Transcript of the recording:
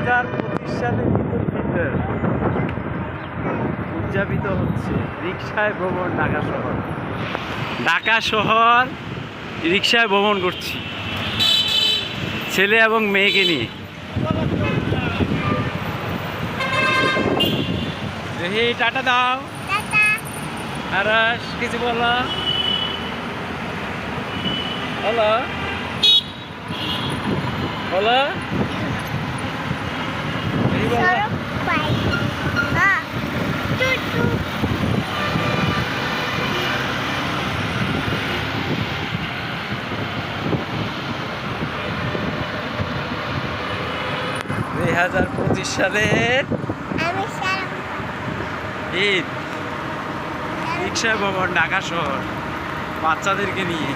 হাজার পঁচিশ সালে ঈদুল ফিতর উদযাপিত হচ্ছে রিক্সায় ভ্রমণ ঢাকা শহর। ঢাকা শহর রিক্সায় ভ্রমণ করছি। ছেলে এবং মেয়েকে নিয়ে। টাটা দাও। আর কিছু বলো দেখি বলো। দুই হাজার পঁচিশ সালের ঈদ। রিক্সা ভবন ঢাকা শহর। বাচ্চাদেরকে নিয়ে।